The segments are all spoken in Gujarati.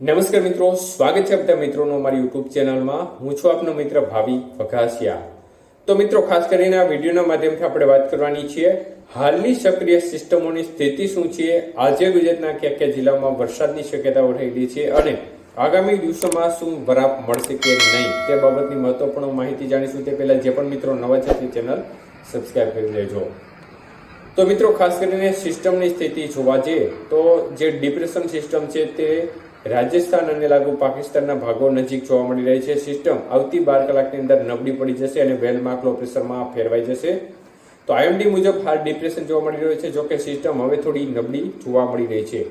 નમસ્કાર મિત્રો, સ્વાગત છે બધા મિત્રોનો અમારી યુટ્યુબ ચેનલમાં. હું છું આપનો મિત્ર ભાવિ વઘાસિયા. તો મિત્રો, ખાસ કરીને આ વિડીયોના માધ્યમથી આપણે વાત કરવાની છીએ, હાલની સક્રિય સિસ્ટમોની સ્થિતિ શું છે, આજે ગુજરાતના કયા કયા જિલ્લામાં વરસાદની શક્યતાઓ રહેલી છે અને આગામી દિવસોમાં શું વરાપ મળશે કે નહીં તે બાબતની મહત્વપૂર્ણ માહિતી જાણીશું. તે પહેલા જે પણ મિત્રો નવા છે તે ચેનલ સબસ્ક્રાઈબ કરી લેજો. તો મિત્રો, ખાસ કરીને સિસ્ટમની સ્થિતિ જોવા જઈએ તો જે ડિપ્રેશન સિસ્ટમ છે તે રાજસ્થાન અને લાગુ પાકિસ્તાનના ભાગો નજીક જોવા મળી રહી છે. સિસ્ટમ આવતી બાર કલાકની અંદર નબળી પડી જશે અને વેલ માર્ક લો પ્રેશરમાં ફેરવાઈ જશે. તો આઈએમડી મુજબ હાલ ડિપ્રેશન જોવા મળી રહ્યું છે જોકે સિસ્ટમ હવે થોડી નબળી જોવા મળી રહી છે.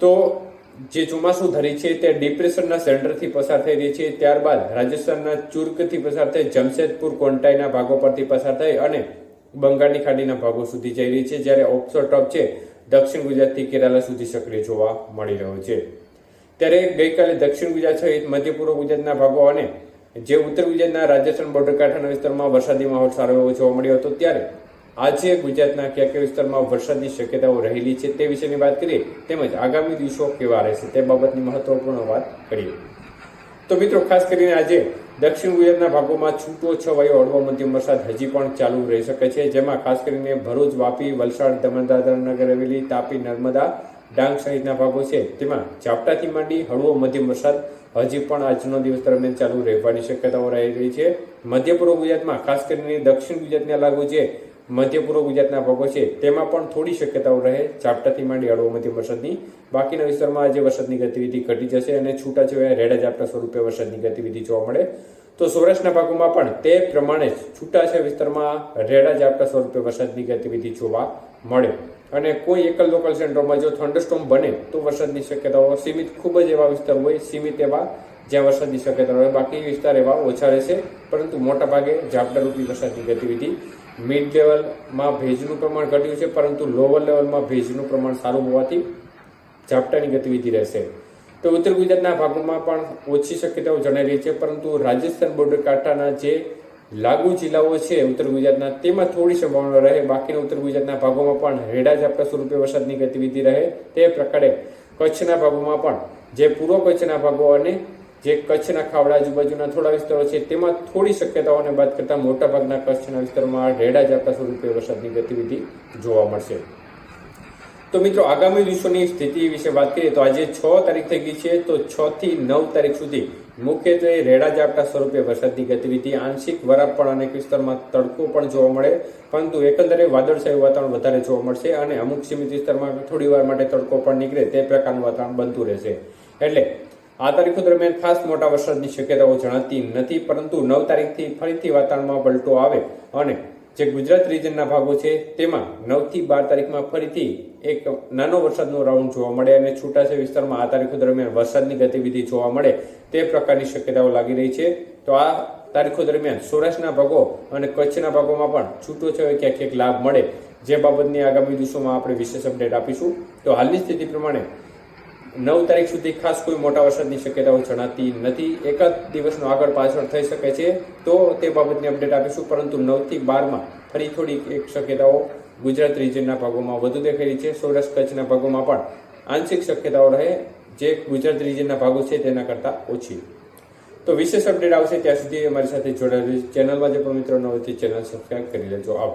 તો જે ચોમાસું ધરી છે તે ડિપ્રેશનના સેન્ટરથી પસાર થઈ રહી છે. ત્યારબાદ રાજસ્થાનના ચુર્કથી પસાર થઈ, જમશેદપુર, કોન્ટાઈના ભાગો પરથી પસાર થઈ અને બંગાળની ખાડીના ભાગો સુધી જઈ રહી છે, જ્યારે ઓપ્સો ટપ છે, દક્ષિણ ગુજરાતથી કેરાલા સુધી સક્રિય જોવા મળી રહ્યો છે. ત્યારે ગઈકાલે દક્ષિણ ગુજરાત સહિત મધ્ય પૂર્વ ગુજરાતના ભાગો અને જે ઉત્તર ગુજરાતના રાજસ્થાન, બોર્ડર કાંઠાના વિસ્તારમાં વરસાદી માહોલ સારો એવો જોવા મળ્યો હતો, ત્યારે આજે ગુજરાતના કયા કયા વિસ્તારમાં વરસાદની શક્યતાઓ રહેલી છે તે વિશેની વાત કરીએ, તેમજ આગામી દિવસો કેવા રહેશે તે બાબતની મહત્વપૂર્ણ વાત કરીએ. તો મિત્રો, ખાસ કરીને આજે દક્ષિણ ગુજરાતના ભાગોમાં છૂટો છવાયો હળવો મધ્યમ વરસાદ હજી પણ ચાલુ રહી શકે છે, જેમાં ખાસ કરીને ભરૂચ, વાપી, વલસાડ દમણ દાદરા નગર હવેલી, તાપી, નર્મદા, ડાંગ સહિતના ભાગો છે. તેમાં ઝાપટાથી માંડી હળવો મધ્યમ વરસાદ હજી પણ આજનો દિવસ દરમિયાન ચાલુ રહેવાની શક્યતાઓ રહી ગઈ છે. મધ્ય પૂર્વ ગુજરાતમાં ખાસ કરીને દક્ષિણ ગુજરાતને લાગુ છે મધ્ય પૂર્વ ગુજરાતના ભાગો છે. તેમાં પણ થોડી શક્યતાઓ રહે. ઝાપટાથી માંડી હળવો મધ્યમ વરસાદની. બાકીના વિસ્તારમાં આજે વરસાદની ગતિવિધિ ઘટી જશે અને છૂટાછવાયા રેડા ઝાપટા સ્વરૂપે વરસાદની ગતિવિધિ જોવા મળે. તો સૌરાષ્ટ્રના ભાગોમાં પણ તે પ્રમાણે જ છૂટાછવાયા વિસ્તારમાં રેડા ઝાપટા સ્વરૂપે વરસાદની ગતિવિધિ જોવા મળે. અને કોઈ એકલ લોકલ સેન્ટરમાં જો થંડરસ્ટોમ બને, તો વરસાદની શક્યતાઓ સીમિત, ખૂબ જ એવા વિસ્તાર હોય, સીમિત એવા જ્યાં વરસાદની શક્યતા હોય. બાકી વિસ્તાર એવા ઓછા રહેશે, પરંતુ મોટા ભાગે ઝાપટારૂપી વરસાદની ગતિવિધિ મિડ લેવલમાં ભેજનું પ્રમાણ ઘટ્યું છે, પરંતુ લોવર લેવલમાં ભેજનું પ્રમાણ સારું હોવાથી ઝાપટાની ગતિવિધિ રહેશે. તો ઉત્તર ગુજરાતના ભાગોમાં પણ ઓછી શક્યતાઓ જણાઈ રહી છે, પરંતુ રાજસ્થાન બોર્ડર કાંઠાના જે લાગુ જિલ્લાઓ છે ઉત્તર ગુજરાતના, તેમાં થોડી સંભાવના રહે, બાકીના ઉત્તર ગુજરાતના ભાગોમાં પણ રેડા ઝાપટા સ્વરૂપે વરસાદની ગતિવિધિ રહે તે પ્રકારે કચ્છના ભાગોમાં પણ, જે પૂર્વ કચ્છના ભાગો અને જે કચ્છના ખાવડા આજુબાજુના થોડા વિસ્તારો છે, તેમાં થોડી શક્યતાઓને બાદ કરતા મોટાભાગના કચ્છના વિસ્તારોમાં રેડા ઝાપટા સ્વરૂપે વરસાદની ગતિવિધિ જોવા મળશે. તો મિત્રો, આગામી દિવસોની સ્થિતિ વિશે વાત કરીએ તો આજે છ તારીખ થઈ ગઈ છે, તો છ થી નવ તારીખ સુધી મુખ્યત્વે રેડા ઝાપટા સ્વરૂપે વરસાદની ગતિવિધિ, આંશિક વરાપ પણ અનેક વિસ્તારમાં તડકો પણ જોવા મળે, પરંતુ એકંદરે વાદળછાયું વાતાવરણ વધારે જોવા મળશે અને અમુક સીમિત વિસ્તારમાં થોડી વાર માટે તડકો પણ નીકળે તે પ્રકારનું વાતાવરણ બનતું રહેશે. એટલે આ તારીખો દરમિયાન ખાસ મોટા વરસાદની શક્યતાઓ જણાતી નથી, પરંતુ નવ તારીખથી ફરીથી વાતાવરણમાં પલટો આવે અને જે ગુજરાત રિજનના ભાગો છે, તેમાં નવથી બાર તારીખમાં ફરીથી એક નાનો વરસાદનો રાઉન્ડ જોવા મળે અને છૂટાછે વિસ્તારમાં આ તારીખો દરમિયાન વરસાદની ગતિવિધિ જોવા મળે તે પ્રકારની શક્યતાઓ લાગી રહી છે. તો આ તારીખો દરમિયાન સૌરાષ્ટ્રના ભાગો અને કચ્છના ભાગોમાં પણ છૂટો છે ક્યાંક ક્યાંક લાભ મળે. જે બાબતની આગામી દિવસોમાં આપણે વિશેષ અપડેટ આપીશું. તો હાલની સ્થિતિ પ્રમાણે નવ તારીખ સુધી ખાસ કોઈ મોટા વરસાદની શક્યતાઓ જણાતી નથી. એકાદ દિવસનો આગળ પાછળ થઈ શકે છે તો તે બાબતની અપડેટ આપીશું, પરંતુ નવથી બારમાં ફરી થોડી એક શક્યતાઓ ગુજરાત રિજનના ભાગોમાં વધુ દેખાઈ રહી છે. સૌરાષ્ટ્ર કચ્છના ભાગોમાં પણ આંશિક શક્યતાઓ રહે, જે ગુજરાત રિજનના ભાગો છે તેના કરતાં ઓછી. તો વિશેષ અપડેટ આવશે ત્યાં સુધી અમારી સાથે જોડાયેલી ચેનલમાં. જે પણ મિત્રો ન ચેનલ સબસ્ક્રાઈબ કરી લેજો. આભાર.